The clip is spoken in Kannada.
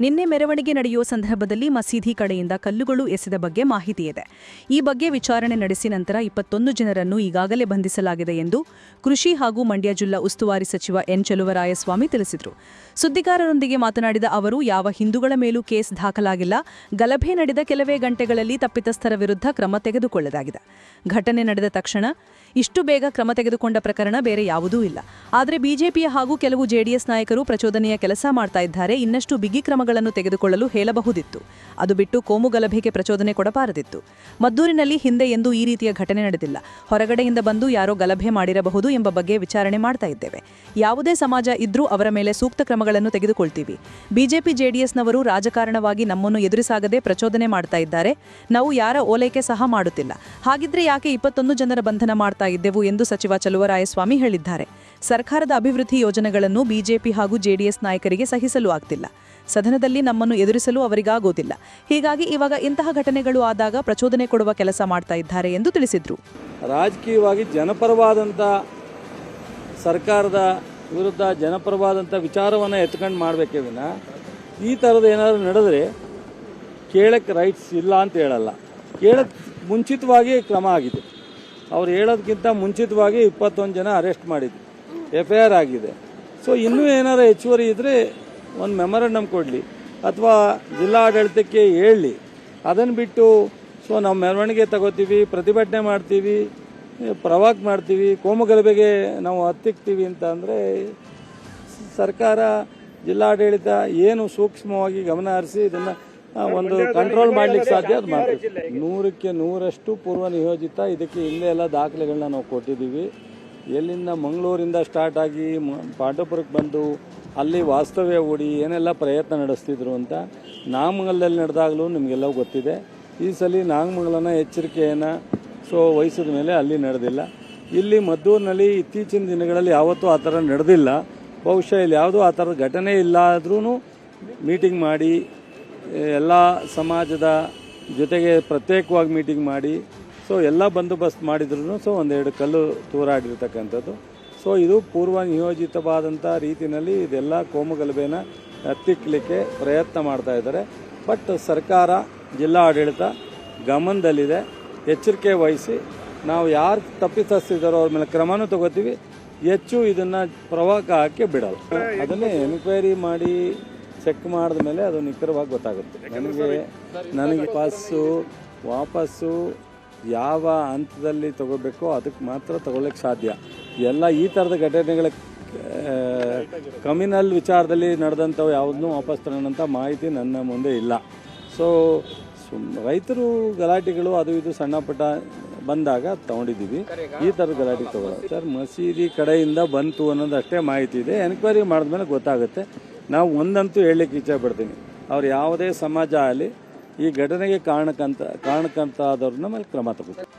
ನಿನ್ನೆ ಮೆರವಣಿಗೆ ನಡೆಯುವ ಸಂದರ್ಭದಲ್ಲಿ ಮಸೀದಿ ಕಡೆಯಿಂದ ಕಲ್ಲುಗಳು ಎಸೆದ ಬಗ್ಗೆ ಮಾಹಿತಿ ಇದೆ. ಈ ಬಗ್ಗೆ ವಿಚಾರಣೆ ನಡೆಸಿ ನಂತರ ಇಪ್ಪತ್ತೊಂದು ಜನರನ್ನು ಈಗಾಗಲೇ ಬಂಧಿಸಲಾಗಿದೆ ಎಂದು ಕೃಷಿ ಹಾಗೂ ಮಂಡ್ಯ ಜಿಲ್ಲಾ ಉಸ್ತುವಾರಿ ಸಚಿವ ಎನ್ ಚಲುವರಾಯಸ್ವಾಮಿ ತಿಳಿಸಿದರು. ಸುದ್ದಿಗಾರರೊಂದಿಗೆ ಮಾತನಾಡಿದ ಅವರು, ಯಾವ ಹಿಂದೂಗಳ ಮೇಲೂ ಕೇಸ್ ದಾಖಲಾಗಿಲ್ಲ. ಗಲಭೆ ನಡೆದ ಕೆಲವೇ ಗಂಟೆಗಳಲ್ಲಿ ತಪ್ಪಿತಸ್ಥರ ವಿರುದ್ಧ ಕ್ರಮ ತೆಗೆದುಕೊಳ್ಳಲಾಗಿದೆ. ಘಟನೆ ನಡೆದ ತಕ್ಷಣ ಇಷ್ಟು ಬೇಗ ಕ್ರಮ ತೆಗೆದುಕೊಂಡ ಪ್ರಕರಣ ಬೇರೆ ಯಾವುದೂ ಇಲ್ಲ. ಆದರೆ ಬಿಜೆಪಿಯ ಹಾಗೂ ಕೆಲವು ಜೆಡಿಎಸ್ ನಾಯಕರು ಪ್ರಚೋದನೆಯ ಕೆಲಸ ಮಾಡ್ತಾ ಇದ್ದಾರೆ. ಇನ್ನಷ್ಟು ಬಿಗಿ ಕ್ರಮಗಳನ್ನು ತೆಗೆದುಕೊಳ್ಳಲು ಹೇಳಬಹುದಿತ್ತು. ಅದು ಬಿಟ್ಟು ಕೋಮು ಗಲಭೆಗೆ ಪ್ರಚೋದನೆ ಕೊಡಬಾರದಿತ್ತು. ಮದ್ದೂರಿನಲ್ಲಿ ಹಿಂದೆ ಎಂದೂ ಈ ರೀತಿಯ ಘಟನೆ ನಡೆದಿಲ್ಲ. ಹೊರಗಡೆಯಿಂದ ಬಂದು ಯಾರೋ ಗಲಭೆ ಮಾಡಿರಬಹುದು ಎಂಬ ಬಗ್ಗೆ ವಿಚಾರಣೆ ಮಾಡ್ತಾ ಇದ್ದೇವೆ. ಯಾವುದೇ ಸಮಾಜ ಇದ್ರೂ ಅವರ ಮೇಲೆ ಸೂಕ್ತ ಕ್ರಮಗಳನ್ನು ತೆಗೆದುಕೊಳ್ತೀವಿ. ಬಿಜೆಪಿ, ಜೆಡಿಎಸ್ನವರು ರಾಜಕಾರಣವಾಗಿ ನಮ್ಮನ್ನು ಎದುರಿಸಾಗದೆ ಪ್ರಚೋದನೆ ಮಾಡ್ತಾ ಇದ್ದಾರೆ. ನಾವು ಯಾರ ಓಲೈಕೆ ಸಹ ಮಾಡುತ್ತಿಲ್ಲ. ಹಾಗಿದ್ರೆ ಯಾಕೆ ಇಪ್ಪತ್ತೊಂದು ಜನರ ಬಂಧನ ಮಾಡ್ತಾ ಇದ್ದೆವು ಎಂದು ಸಚಿವ ಚಲುವರಾಯಸ್ವಾಮಿ ಹೇಳಿದ್ದಾರೆ. ಸರ್ಕಾರದ ಅಭಿವೃದ್ಧಿ ಯೋಜನೆಗಳನ್ನು ಬಿಜೆಪಿ ಹಾಗೂ ಜೆಡಿಎಸ್ ನಾಯಕರಿಗೆ ಸಹಿಸಲು ಆಗ್ತಿಲ್ಲ. ಸದನದಲ್ಲಿ ನಮ್ಮನ್ನು ಎದುರಿಸಲು ಅವರಿಗಾಗೋದಿಲ್ಲ. ಹೀಗಾಗಿ ಇವಾಗ ಇಂತಹ ಘಟನೆಗಳು ಆದಾಗ ಪ್ರಚೋದನೆ ಕೊಡುವ ಕೆಲಸ ಮಾಡ್ತಾ ಇದ್ದಾರೆ ಎಂದು ತಿಳಿಸಿದರು. ರಾಜಕೀಯವಾಗಿ ಜನಪರವಾದಂಥ ಸರ್ಕಾರದ ವಿರುದ್ಧ ಜನಪರವಾದಂಥ ವಿಚಾರವನ್ನು ಎತ್ಕೊಂಡು ಮಾಡಬೇಕೇ ವಿನ, ಈ ಥರದ ಏನಾದರೂ ನಡೆದರೆ ಕೇಳಕ್ಕೆ ರೈಟ್ಸ್ ಇಲ್ಲ ಅಂತ ಹೇಳಲ್ಲ. ಕೇಳಕ್ಕೆ ಮುಂಚಿತವಾಗಿ ಕ್ರಮ ಆಗಿದೆ. ಅವ್ರು ಹೇಳೋದಕ್ಕಿಂತ ಮುಂಚಿತವಾಗಿ ಇಪ್ಪತ್ತೊಂದು ಜನ ಅರೆಸ್ಟ್ ಮಾಡಿದ್ರು. ಎಫ್ ಐ ಆರ್ ಆಗಿದೆ. ಸೊ ಇನ್ನೂ ಏನಾರು ಹೆಚ್ಚುವರಿ ಇದ್ದರೆ ಒಂದು ಮೆಮೊರಂಡಮ್ ಕೊಡಲಿ ಅಥವಾ ಜಿಲ್ಲಾಡಳಿತಕ್ಕೆ ಹೇಳಿ. ಅದನ್ನು ಬಿಟ್ಟು ಸೊ ನಾವು ಮೆರವಣಿಗೆ ತಗೋತೀವಿ, ಪ್ರತಿಭಟನೆ ಮಾಡ್ತೀವಿ, ಪ್ರವಾಕ್ ಮಾಡ್ತೀವಿ, ಕೋಮುಗಲಭೆಗೆ ನಾವು ಹತ್ತಿಕ್ತೀವಿ ಅಂತ ಅಂದರೆ ಸರ್ಕಾರ, ಜಿಲ್ಲಾಡಳಿತ ಏನು ಸೂಕ್ಷ್ಮವಾಗಿ ಗಮನ ಹರಿಸಿ ಇದನ್ನು ಒಂದು ಕಂಟ್ರೋಲ್ ಮಾಡ್ಲಿಕ್ಕೆ ಸಾಧ್ಯ ಅದು ಮಾಡ್ತೀವಿ ನೂರಕ್ಕೆ ನೂರಷ್ಟು ಪೂರ್ವ ನಿಯೋಜಿತ ಇದಕ್ಕೆ ಹಿಂದೆ ಎಲ್ಲ ದಾಖಲೆಗಳನ್ನ ನಾವು ಕೊಟ್ಟಿದ್ದೀವಿ. ಎಲ್ಲಿಂದ ಮಂಗಳೂರಿಂದ ಸ್ಟಾರ್ಟ್ ಆಗಿ ಪಾಂಡವಪುರಕ್ಕೆ ಬಂದು ಅಲ್ಲಿ ವಾಸ್ತವ್ಯ ಹೂಡಿ ಏನೆಲ್ಲ ಪ್ರಯತ್ನ ನಡೆಸ್ತಿದ್ರು ಅಂತ ನಾಗಮಂಗಲದಲ್ಲಿ ನಡೆದಾಗಲೂ ನಿಮಗೆಲ್ಲ ಗೊತ್ತಿದೆ. ಈ ಸಲ ನಾಗಮಂಗಲನ ಎಚ್ಚರಿಕೆಯನ್ನು ಸೊ ವಹಿಸಿದ ಮೇಲೆ ಅಲ್ಲಿ ನಡೆದಿಲ್ಲ. ಇಲ್ಲಿ ಮದ್ದೂರಿನಲ್ಲಿ ಇತ್ತೀಚಿನ ದಿನಗಳಲ್ಲಿ ಯಾವತ್ತೂ ಆ ಥರ ನಡೆದಿಲ್ಲ. ಬಹುಶಃ ಇಲ್ಲಿ ಯಾವುದೂ ಆ ಥರದ ಘಟನೆ ಇಲ್ಲ ಆದ್ರೂ ಮೀಟಿಂಗ್ ಮಾಡಿ ಎಲ್ಲ ಸಮಾಜದ ಜೊತೆಗೆ ಪ್ರತ್ಯೇಕವಾಗಿ ಮೀಟಿಂಗ್ ಮಾಡಿ ಸೊ ಎಲ್ಲ ಬಂದೋಬಸ್ತ್ ಮಾಡಿದ್ರು ಸೊ ಒಂದೆರಡು ಕಲ್ಲು ತೂರಾಡಿರ್ತಕ್ಕಂಥದ್ದು. ಸೊ ಇದು ಪೂರ್ವ ನಿಯೋಜಿತವಾದಂಥ ರೀತಿಯಲ್ಲಿ ಇದೆಲ್ಲ ಕೋಮುಗಲಭೆನ ಹತ್ತಿಕ್ಕಲಿಕ್ಕೆ ಪ್ರಯತ್ನ ಮಾಡ್ತಾ ಇದ್ದಾರೆ. ಬಟ್ ಸರ್ಕಾರ ಜಿಲ್ಲಾ ಆಡಳಿತ ಗಮನದಲ್ಲಿದೆ. ಎಚ್ಚರಿಕೆ ವಹಿಸಿ, ನಾವು ಯಾರು ತಪ್ಪಿತಸ್ಥಿದ್ದಾರೋ ಅವ್ರ ಮೇಲೆ ಕ್ರಮನೂ ತಗೋತೀವಿ. ಹೆಚ್ಚು ಇದನ್ನು ಪ್ರವಾಹ ಹಾಕಿ ಬಿಡಲ್ಲ. ಅದನ್ನೇ ಎನ್ಕ್ವೈರಿ ಮಾಡಿ ಚೆಕ್ ಮಾಡಿದ ಮೇಲೆ ಅದು ನಿಖರವಾಗಿ ಗೊತ್ತಾಗುತ್ತೆ. ನನಗೆ ನನಗೆ ಪಾಸು ವಾಪಸ್ಸು ಯಾವ ಹಂತದಲ್ಲಿ ತಗೋಬೇಕೋ ಅದಕ್ಕೆ ಮಾತ್ರ ತಗೊಳ್ಳೋಕ್ಕೆ ಸಾಧ್ಯ. ಎಲ್ಲ ಈ ಥರದ ಘಟನೆಗಳ ಕಮಿನಲ್ ವಿಚಾರದಲ್ಲಿ ನಡೆದಂಥವು ಯಾವುದನ್ನೂ ವಾಪಸ್ ತರೋಣಂಥ ಮಾಹಿತಿ ನನ್ನ ಮುಂದೆ ಇಲ್ಲ. ಸೊ ಸುಮ್ ರೈತರು ಗಲಾಟೆಗಳು ಅದು ಇದು ಸಣ್ಣ ಪುಟ್ಟ ಬಂದಾಗ ತಗೊಂಡಿದ್ದೀವಿ. ಈ ಥರದ ಗಲಾಟೆ ತೊಗೊಳ್ಳೋದು. ಸರ್ ಮಸೀದಿ ಕಡೆಯಿಂದ ಬಂತು ಅನ್ನೋದು ಅಷ್ಟೇ ಮಾಹಿತಿ ಇದೆ. ಎನ್ಕ್ವೈರಿ ಮಾಡಿದ್ಮೇಲೆ ಗೊತ್ತಾಗುತ್ತೆ. ನಾವು ಒಂದಂತೂ ಹೇಳಲಿಕ್ಕೆ ಇಚ್ಛೆ ಪಡ್ತೀನಿ. ಅವ್ರು ಯಾವುದೇ ಸಮಾಜ ಆಗಲಿ ಈ ಘಟನೆಗೆ ಕಾರಣಕ್ಕಂತ ಕಾರಣಕ್ಕಂತ ಆದವ್ರನ್ನ ಮೇಲೆ ಕ್ರಮ ತಗೋತಾರೆ.